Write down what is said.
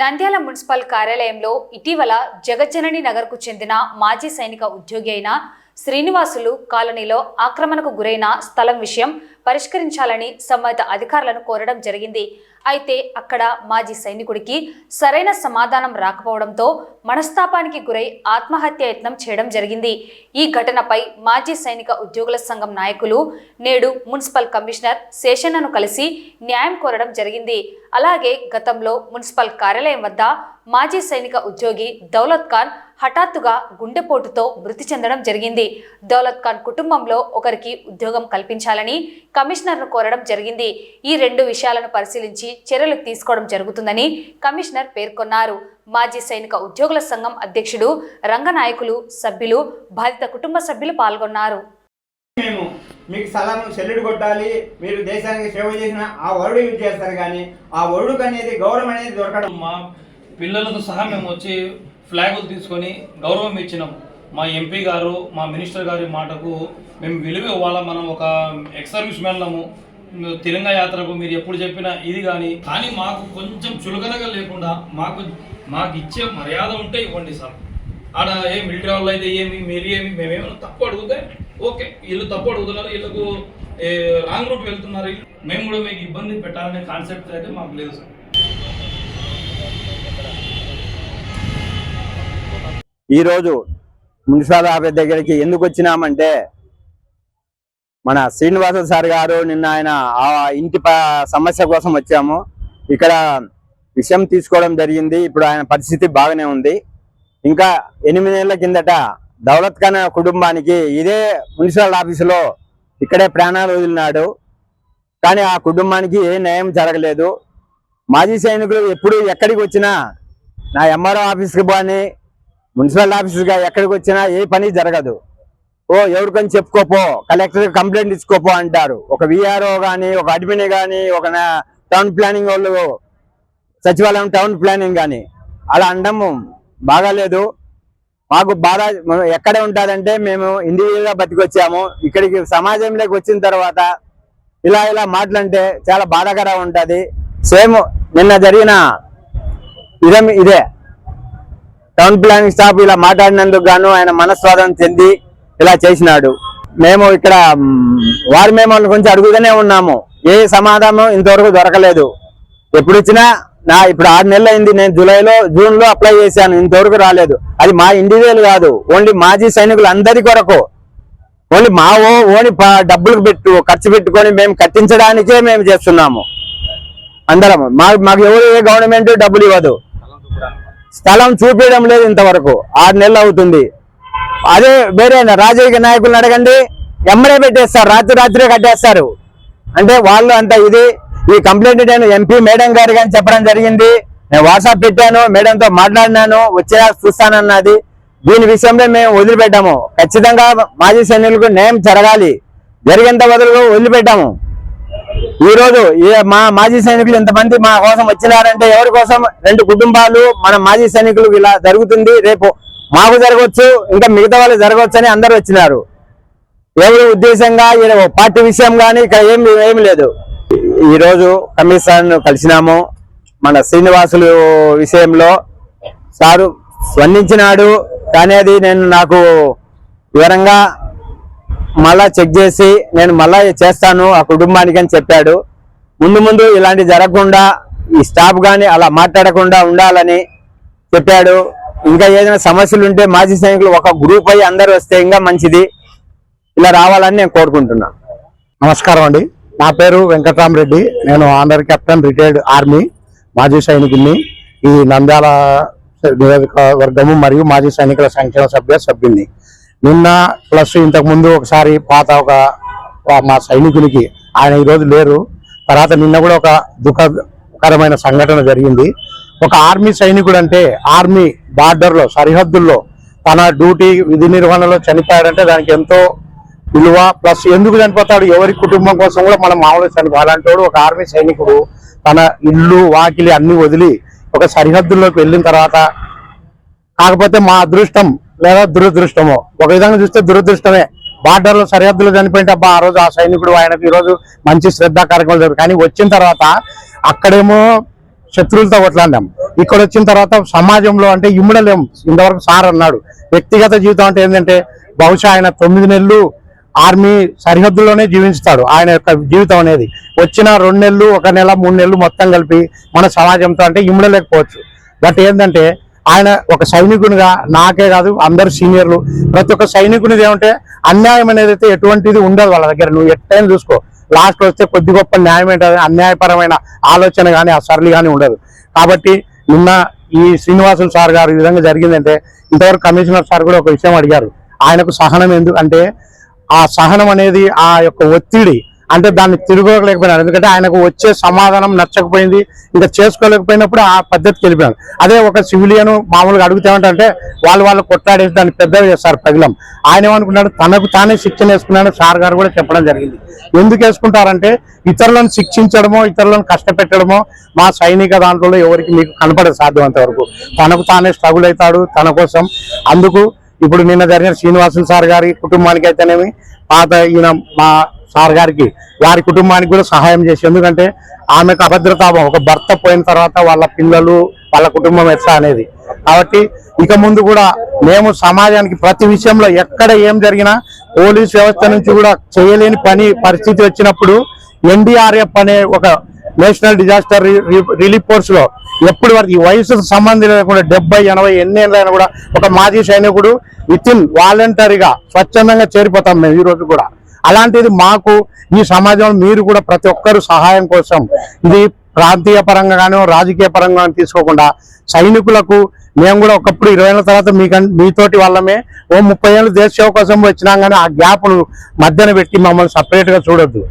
Nandyal municipal కార్యాలయంలో ఇటీవల జగజ్జనని నగర్కు చెందిన మాజీ సైనిక ఉద్యోగి అయిన శ్రీనివాసులు కాలనీలో ఆక్రమణకు గురైన స్థలం విషయం పరిష్కరించాలని సంబంధిత అధికారులను కోరడం జరిగింది. అయితే అక్కడ మాజీ సైనికుడికి సరైన సమాధానం రాకపోవడంతో మనస్తాపానికి గురై ఆత్మహత్య యత్నం చేయడం జరిగింది. ఈ ఘటనపై మాజీ సైనిక ఉద్యోగుల సంఘం నాయకులు నేడు మున్సిపల్ కమిషనర్ శేషన్నను కలిసి న్యాయం కోరడం జరిగింది. అలాగే గతంలో మున్సిపల్ కార్యాలయం వద్ద మాజీ సైనిక ఉద్యోగి దౌలత్ ఖాన్ హఠాత్తుగా గుండెపోటుతో మృతి చెందడం జరిగింది. దౌలత్ ఖాన్ కుటుంబంలో ఒకరికి ఉద్యోగం కల్పించాలని కమిషనర్ను కోరడం జరిగింది. ఈ రెండు విషయాలను పరిశీలించి చర్యలు తీసుకోవడం జరుగుతుందని కమిషనర్ పేర్కొన్నారు. మాజీ సైనిక ఉద్యోగుల సంఘం అధ్యక్షుడు రంగనాయకులు సభ్యులు బాధిత కుటుంబ సభ్యులు పాల్గొన్నారు. మీకు సలం చెల్లుడు కొట్టాలి మీరు దేశానికి సేవ చేసిన ఆ వరుడు యూజ్ చేస్తారు కానీ ఆ వరుడుకు అనేది గౌరవం అనేది దొరకడం. మా పిల్లలతో సహా మేము వచ్చి ఫ్లాగులు తీసుకొని గౌరవం ఇచ్చినాం. మా ఎంపీ గారు మా మినిస్టర్ గారి మాటకు మేము విలువ ఇవ్వాలా మనం ఒక ఎక్స్ సర్వీస్ మ్యాన్లము యాత్రకు మీరు ఎప్పుడు చెప్పినా ఇది కానీ. కానీ మాకు కొంచెం చులకనగా లేకుండా మాకు మాకు ఇచ్చే మర్యాద ఉంటే ఇవ్వండి సార్. ఆడ ఏ మిలిటరీ వాళ్ళు అయితే ఏమి మీరు ఏమి మేమేమైనా తప్పు అడుగుతే ఓకే వీళ్ళు తప్పు అడుగుతున్నారు వీళ్ళకు రాంగ్ రూట్ వెళ్తున్నారు మేము కూడా మీకు ఇబ్బంది పెట్టాలనే కాన్సెప్ట్ అయితే మాకు లేదు సార్. ఈరోజు మున్సిపల్ ఆఫీస్ దగ్గరికి ఎందుకు వచ్చినామంటే మన శ్రీనివాస సార్ గారు నిన్న ఆయన ఆ ఇంటి సమస్య కోసం వచ్చాము. ఇక్కడ విషయం తీసుకోవడం జరిగింది. ఇప్పుడు ఆయన పరిస్థితి బాగానే ఉంది. ఇంకా ఎనిమిదేళ్ళ కిందట దౌలత్ ఖాన్ కుటుంబానికి ఇదే మున్సిపల్ ఆఫీసులో ఇక్కడే ప్రాణాలు వదిలినాడు. కానీ ఆ కుటుంబానికి ఏ న్యాయం జరగలేదు. మాజీ సైనికులు ఎప్పుడు ఎక్కడికి వచ్చినా నా ఎంఆర్ఓ ఆఫీస్కి పోని మున్సిపల్ ఆఫీస్గా ఎక్కడికి వచ్చినా ఏ పని జరగదు. ఓ ఎవరికని చెప్పుకోపో కలెక్టర్ కంప్లైంట్ ఇచ్చుకోపో అంటారు. ఒక విఆర్ఓ కానీ ఒక అడ్మిన్ కానీ ఒక టౌన్ ప్లానింగ్ వాళ్ళు సచివాలయం టౌన్ ప్లానింగ్ కానీ అలా అనడం బాగాలేదు. మాకు బాధ ఎక్కడ ఉంటుందంటే మేము ఇండివిజువల్గా బతికొచ్చాము. ఇక్కడికి సమాజంలోకి వచ్చిన తర్వాత ఇలా ఇలా మాటలంటే చాలా బాధాకరంగా ఉంటుంది. సేమ్ నిన్న జరిగిన ఇదే ఇదే. టౌన్ ప్లానింగ్ స్టాఫ్ ఇలా మాట్లాడినందుకు గాను ఆయన మనస్వాదం చెంది ఇలా చేసినాడు. మేము ఇక్కడ వారి మేము గురించి అడుగుతూనే ఉన్నాము. ఏ సమాధానం ఇంతవరకు దొరకలేదు. ఎప్పుడు ఇచ్చినా నా ఇప్పుడు ఆరు నెలలు అయింది నేను జూలైలో జూన్లో అప్లై చేశాను ఇంతవరకు రాలేదు. అది మా ఇండివిజువల్ కాదు ఓన్లీ మాజీ సైనికులు అందరి కొరకు. ఓన్లీ మా ఓన్లీ ఓని డబ్బులు పెట్టు ఖర్చు పెట్టుకొని మేము కట్టించడానికే మేము చేస్తున్నాము. అందరం. మా మాకు ఎవరు ఏ గవర్నమెంట్ డబ్బులు ఇవ్వదు. స్థలం చూపించడం లేదు ఇంతవరకు. ఆరు నెలలు అవుతుంది. అదే వేరే రాజకీయ నాయకులను అడగండి. ఎమ్మడే పెట్టేస్తారు రాత్రి రాత్రే కట్టేస్తారు. అంటే వాళ్ళు అంత ఇది. ఈ కంప్లైంట్ నేను ఎంపీ మేడం గారు కానీ చెప్పడం జరిగింది. నేను వాట్సాప్ పెట్టాను మేడంతో మాట్లాడినాను వచ్చేలా చూస్తానన్నది. దీని విషయంలో మేము వదిలిపెట్టాము. ఖచ్చితంగా మాజీ సైనికులకు న్యాయం జరగాలి. జరిగేంత వదులు వదిలిపెట్టాము. ఈరోజు మా మాజీ సైనికులు ఇంతమంది మా కోసం వచ్చినారంటే ఎవరి కోసం? రెండు కుటుంబాలు మన మాజీ సైనికులు ఇలా జరుగుతుంది. రేపు మాకు జరగవచ్చు ఇంకా మిగతా వాళ్ళు జరగవచ్చు అని అందరూ వచ్చినారు. ఎవరి ఉద్దేశంగా పార్టీ విషయం కానీ ఇక్కడ ఏం ఏం లేదు. ఈరోజు కమిషన్ కలిసినాము. మన శ్రీనివాసులు విషయంలో సారు స్పందించినాడు. కానీ అది నేను నాకు వివరంగా మళ్ళా చెక్ చేసి నేను మళ్ళా చేస్తాను. ఆ కుటుంబానికి అని చెప్పాడు. ముందు ముందు ఇలాంటి జరగకుండా ఈ స్టాఫ్ కానీ అలా మాట్లాడకుండా ఉండాలని చెప్పాడు. ఇంకా ఏదైనా సమస్యలు ఉంటే మాజీ సైనికులు ఒక గ్రూప్ అయ్యి అందరూ వస్తే ఇంకా మంచిది. ఇలా రావాలని నేను కోరుకుంటున్నా. నమస్కారం అండి. నా పేరు వెంకట్రామరెడ్డి. నేను ఆనర్ కెప్టెన్ రిటైర్డ్ ఆర్మీ మాజీ సైనికుని ఈ నంద్యాల నియోజకవర్గము మరియు మాజీ సైనికుల సంక్షేమ సభ్య సభ్యుని నిన్న ప్లస్ ఇంతకుముందు ఒకసారి పాత ఒక మా సైనికునికి ఆయన ఈరోజు లేరు. తర్వాత నిన్న కూడా ఒక దుఃఖకరమైన సంఘటన జరిగింది. ఒక ఆర్మీ సైనికుడు అంటే ఆర్మీ బార్డర్లో సరిహద్దుల్లో తన డ్యూటీ విధి నిర్వహణలో చనిపోయాడంటే దానికి ఎంతో విలువ ప్లస్ ఎందుకు చనిపోతాడు? ఎవరి కుటుంబం కోసం కూడా మనం మామూలుగా చనిపో అలాంటి ఒక ఆర్మీ సైనికుడు తన ఇల్లు వాకిలి అన్ని వదిలి ఒక సరిహద్దుల్లోకి వెళ్ళిన తర్వాత కాకపోతే మా అదృష్టం లేదా దురదృష్టమో ఒక విధంగా చూస్తే దురదృష్టమే. బార్డర్లో సరిహద్దులో చనిపోయింటే అబ్బా ఆ రోజు ఆ సైనికుడు ఆయనకు ఈ రోజు మంచి శ్రద్ధా కార్యక్రమాలు జరుగుతాయి కానీ వచ్చిన తర్వాత అక్కడేమో శత్రువులతో కొట్లాడినాం. ఇక్కడ వచ్చిన తర్వాత సమాజంలో అంటే ఇమ్మడలేం. ఇంతవరకు సార్ అన్నాడు. వ్యక్తిగత జీవితం అంటే ఏంటంటే బహుశా ఆయన తొమ్మిది నెలలు ఆర్మీ సరిహద్దుల్లోనే జీవిస్తాడు ఆయన యొక్క జీవితం అనేది వచ్చిన రెండు నెలలు ఒక నెల మూడు నెలలు మొత్తం కలిపి మన సమాజంతో అంటే ఇమ్మడలేకపోవచ్చు బట్ ఏంటంటే ఆయన ఒక సైనికునిగా నాకే కాదు అందరు సీనియర్లు. ప్రతి ఒక్క సైనికునిది ఏమంటే అన్యాయం అనేది అయితే ఎటువంటిది ఉండదు వాళ్ళ దగ్గర. నువ్వు ఎట్టైనా చూసుకో. లాస్ట్ వస్తే కొద్ది గొప్ప న్యాయం ఏంటది అన్యాయపరమైన ఆలోచన కానీ ఆ సరళి కానీ ఉండదు. కాబట్టి నిన్న ఈ శ్రీనివాసులు సార్ గారు ఈ విధంగా జరిగిందంటే ఇంతవరకు కమిషనర్ సార్ కూడా ఒక విషయం అడిగారు. ఆయనకు సహనం ఎందుకు అంటే ఆ సహనం అనేది ఆ యొక్క ఒత్తిడి అంటే దాన్ని తిరగలేకపోయినాడు ఎందుకంటే ఆయనకు వచ్చే సమాధానం నచ్చకపోయింది ఇంకా చేసుకోలేకపోయినప్పుడు ఆ పద్ధతికి వెళ్ళిపోయాడు. అదే ఒక సివిలియన్ మామూలుగా అడుగుతామంటే వాళ్ళు వాళ్ళు కొట్లాడేసి దాన్ని పెద్దగా చేస్తారు పగిలం ఆయన ఏమనుకున్నాడు తనకు తానే శిక్షణ వేసుకున్నాడు సార్ గారు కూడా చెప్పడం జరిగింది. ఎందుకు వేసుకుంటారంటే ఇతరులను శిక్షించడమో ఇతరులను కష్టపెట్టడమో మా సైనిక దాంట్లో ఎవరికి మీకు కనపడదు సాధ్యమంత వరకు. తనకు తానే స్ట్రగుల్ అవుతాడు తన కోసం. అందుకు ఇప్పుడు నిన్న జరిగిన శ్రీనివాసులు సార్ గారి కుటుంబానికి అయితేనేమి పాత ఈయన మా సార్ గారికి వారి కుటుంబానికి కూడా సహాయం చేసి ఎందుకంటే ఆమెకు అభద్రతాభం ఒక భర్త పోయిన తర్వాత వాళ్ళ పిల్లలు వాళ్ళ కుటుంబం ఎట్లా అనేది. కాబట్టి ఇక ముందు కూడా మేము సమాజానికి ప్రతి విషయంలో ఎక్కడ ఏం జరిగినా పోలీస్ వ్యవస్థ నుంచి కూడా చేయలేని పని పరిస్థితి వచ్చినప్పుడు ఎన్డీఆర్ఎఫ్ అనే ఒక నేషనల్ డిజాస్టర్ రిలీఫ్ ఫోర్స్లో ఎప్పుడు వరకు ఈ వయసు సంబంధం లేకుండా డెబ్బై ఎనభై ఎన్ని ఏళ్ళైనా కూడా ఒక మాజీ సైనికుడు విత్ ఇన్ వాలంటరీగా స్వచ్ఛందంగా చేరిపోతాం మేము ఈరోజు కూడా. అలాంటిది మాకు ఈ సమాజంలో మీరు కూడా ప్రతి ఒక్కరు సహాయం కోసం ఇది ప్రాంతీయ పరంగా కానీ రాజకీయ పరంగా కానీ తీసుకోకుండా సైనికులకు మేము కూడా ఒకప్పుడు ఇరవై ఏళ్ళ తర్వాత మీకు మీతోటి వాళ్ళమే ఓ ముప్పై ఏళ్ళు దేశ సేవ కోసం వచ్చినాం కానీ ఆ గ్యాప్ను మధ్యన పెట్టి మమ్మల్ని సపరేట్గా చూడొద్దు.